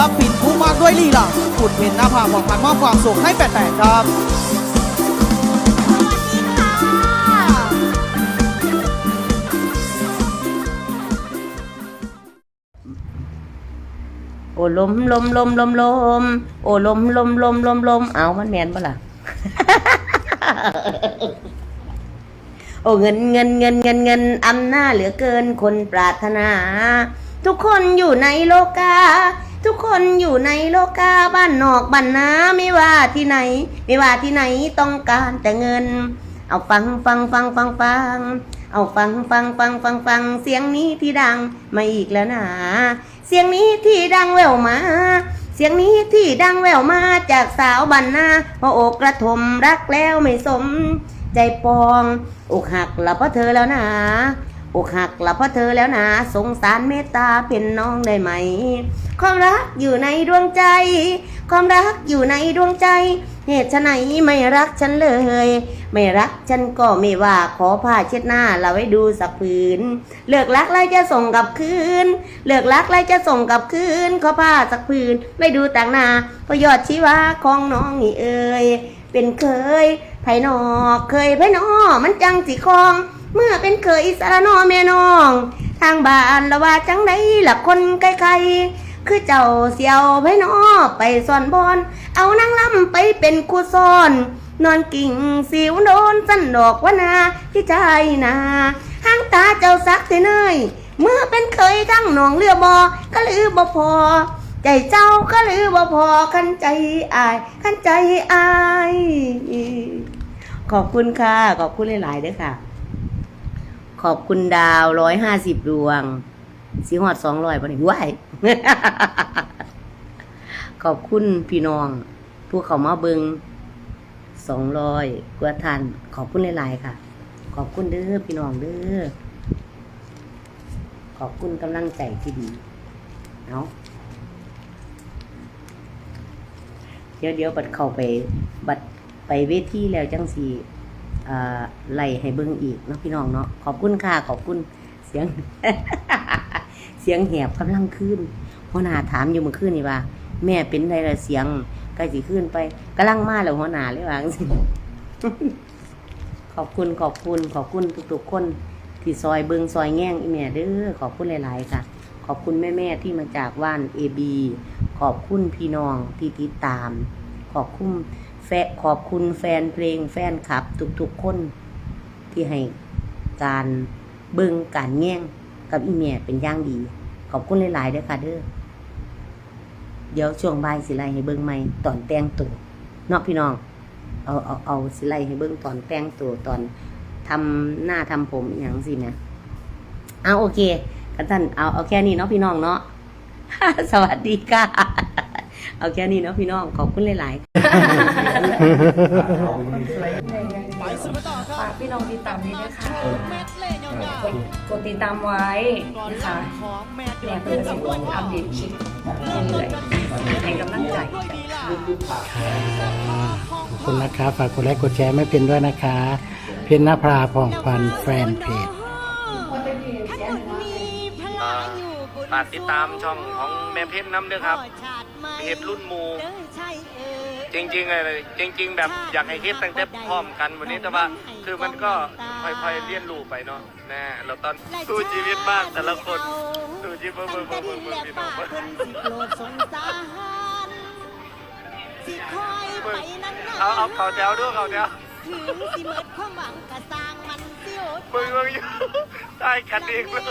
ลปินผู้มากด้วยลีลาขุดเห็นหน้าผาของพันมอบความสุขให้แปดๆครับโอ้ลมลมลมลมลมโอ้ลมลมลมลมลมเอามันแมนปะล่ะโอ้เงินเงินเงินเงินเงินอำนาจเหลือเกินคนปรารถนา ทุกคนอยู่ในโลกา ทุกคนอยู่ในโลกาบ้านนอกบ้านนาไม่ว่าที่ไหน ไม่ว่าที่ไหนต้องการแต่เงิน เอาฟังฟังฟังฟังฟัง เอาฟังฟังฟังฟังฟังเสียงนี้ที่ดังมาอีกแล้วนะเสียงนี้ที่ดังแววมาเสียงนี้ที่ดังแววมาจากสาวบันนาพออกกระทมรักแล้วไม่สม ใจปอง อกหักละเพราะเธอแล้วนะ อกหักละเพราะเธอแล้วนะสงสารเมตตาเป็นน้องได้ไหม ความรักอยู่ในดวงใจ ความรักอยู่ในดวงใจ เหตุไฉนไม่รักฉันเลย ไม่รักฉันก็ไม่ว่าขอผ้าเช็ดหน้าเราไว้ดูสักผืนเลิกรักแล้วจะส่งกลับคืนเลิกรักแล้วจะส่งกลับคืนขอผ้าสักผืนไว้ดูต่างหน้าก็ยอดชีวาของน้องนี่เอ่ยเป็นเคยไผนอเคยไผนอมันจังสิคอง เมื่อเป็นเคยสารนอแม่น้อง ทางบ้านละว่าจังไดล่ะคนไกลๆคือเจ้าเสียวไผนอไปซ่อนบอน เอานางลำไปเป็นครูซ่อน นอนกิ่งสิวโดนสันดอกวนาที่ใจนาห้างตาเจ้าสักเสเนยเมื่อเป็นเคยทั้งหนองเรือบอก็ลือบ่พอ ใจเจ้าก็ลือบ่พอขันใจอายขันใจอาย ขอบคุณค่ะ ขอบคุณหลายๆด้วยค่ะ ขอบคุณดาวร้อยห้าสิบดวง สีหอดสองร้อยปะนี่ว้ายขอบคุณพี่น้อง ผู้เขามาเบิงสองร้อยกว่าทันขอบคุณหลาย ๆ ค่ะ ขอบคุณเด้อพี่น้องเด้อขอบคุณกำลังใจที่ดีเอาเดี๋ยวเดี๋ยวบัดเข้าไป บัดไปเวทีแล้วจังสี่ ไล่ให้เบิ่งอีกเนาะพี่น้องเนาะขอบคุณค่ะขอบคุณเสียง เสียงแหบกำลังขึ้นหัวหน้าถามอยู่เมื่อคืนนี่ว่า แม่เป็นไรละเสียงใกล้สิขึ้นไปกำลังมาแล้วหัวหน้าเลยว่างซี้ขอบคุณขอบคุณขอบคุณทุกๆคนที่ซอยเบิงซอยแง่งอีแม่เด้อขอบคุณหลาย ๆ ค่ะ ขอบคุณแม่ ๆ ที่มาจากว่านเอบีขอบคุณพี่น้องที่ติดตาม ขอบคุณแฟขอบคุณแฟนเพลงแฟนคลับ ทุกๆคนที่ให้การเบิงการแง่งกับอีแม่เป็นอย่างดี ขอบคุณหลายๆด้อค่ะเด้อเดี๋ยวช่วงบ่ายสิไลให้เบิงใหม่ตอนแต่งตัวเนาะพี่น้อง เอาเอาเอาสิไลให้เบิ่งตอนแต่งตัวตอนทำหน้าทำผมอย่างสิแหม่เอาโอเคกันท่านเอาเอาแค่นี้เนาะพี่น้องเนาะสวัสดีค่ะ เอาแค่นี้เนาะพี่น้องขอบคุณหลายๆฝากพี่น้องติดตามนี้ด้วยค่ะกดกดติดตามไว้นะคะแม่เพื่อนสิบวันอัปเดตคลิปเรื่อยๆให้กำลังใจค่ะขอบคุณนะคะฝากกดไลค์กดแชร์ไม่เพียนด้วยนะคะ เพียนนภาผ่องพันแฟนเพจ ฝากติดตามช่องของแม่เพชรน้ำด้วยครับเพจรุ่นหมู จริงๆเลยจริง ๆ แบบอยากให้คิดตั้งแต่พร้อมกันวันนี้แต่ว่าคือมันก็ค่อยๆเรียนรู้ไปเนาะแน่เราตอนสู้ชีวิตบ้างแต่ละคนสู้ชีวิตเบิ่งเบิ่งเบิ่งเบิ่งเบิ่งพี่น้องเบิ่งเบิ่งเอาเอาเขาแถวด้วยเขาแถวถึงสิเมิดความหวังกะสร้างมันสิโอดเบิ่งเบิ่งอยู่ได้กันเองเลย